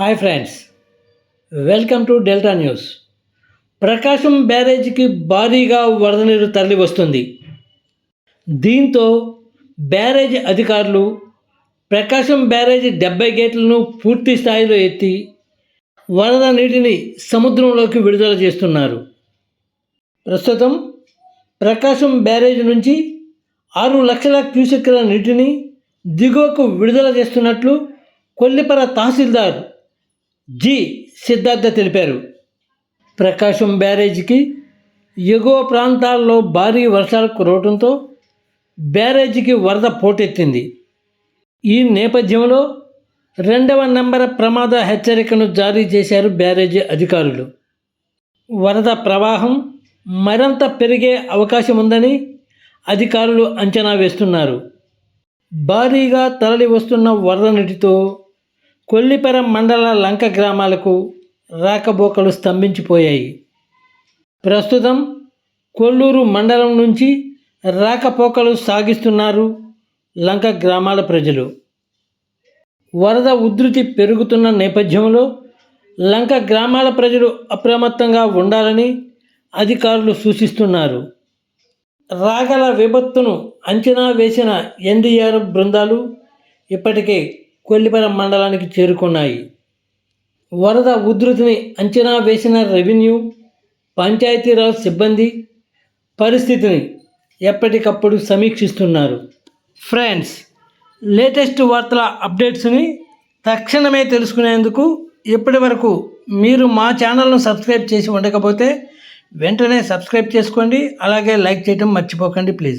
Hi friends welcome to delta news. Prakasam బ్యారేజీకి భారీగా వరద నీరు తరలి వస్తుంది. దీంతో బ్యారేజ్ అధికారులు ప్రకాశం బ్యారేజ్ డెబ్బై గేట్లను పూర్తి స్థాయిలో ఎత్తి వరద నీటిని సముద్రంలోకి విడుదల చేస్తున్నారు. ప్రస్తుతం ప్రకాశం బ్యారేజ్ నుంచి ఆరు లక్షల క్యూసెక్కుల నీటిని దిగువకు విడుదల చేస్తున్నట్లు కొల్లిపర తహసీల్దార్ జి సిద్ధార్థ తెలిపారు. ప్రకాశం బ్యారేజీకి ఎగువ ప్రాంతాల్లో భారీ వర్షాలు కురవడంతో బ్యారేజీకి వరద పోటెత్తింది. ఈ నేపథ్యంలో రెండవ నెంబర్ ప్రమాద హెచ్చరికను జారీ చేశారు బ్యారేజీ అధికారులు. వరద ప్రవాహం మరింత పెరిగే అవకాశం ఉందని అధికారులు అంచనా వేస్తున్నారు. భారీగా తరలి వస్తున్న వరద నీటితో కొల్లిపరం మండల లంక గ్రామాలకు రాకబోకలు స్తంభించిపోయాయి. ప్రస్తుతం కొల్లూరు మండలం నుంచి రాకపోకలు సాగిస్తున్నారు లంక గ్రామాల ప్రజలు. వరద ఉధృతి పెరుగుతున్న నేపథ్యంలో లంక గ్రామాల ప్రజలు అప్రమత్తంగా ఉండాలని అధికారులు సూచిస్తున్నారు. రాగల విపత్తును అంచనా వేసిన ఎన్డీఆర్ఎఫ్ బృందాలు ఇప్పటికే కొల్లిపరం మండలానికి చేరుకున్నాయి. వరద ఉధృతిని అంచనా వేసిన రెవెన్యూ పంచాయతీరాజ్ సిబ్బంది పరిస్థితిని ఎప్పటికప్పుడు సమీక్షిస్తున్నారు. ఫ్రెండ్స్ లేటెస్ట్ వార్తల అప్డేట్స్ని తక్షణమే తెలుసుకునేందుకు ఇప్పటి వరకు మీరు మా ఛానల్ను సబ్స్క్రైబ్ చేసి ఉండకపోతే వెంటనే సబ్స్క్రైబ్ చేసుకోండి అలాగే లైక్ చేయడం మర్చిపోకండి ప్లీజ్.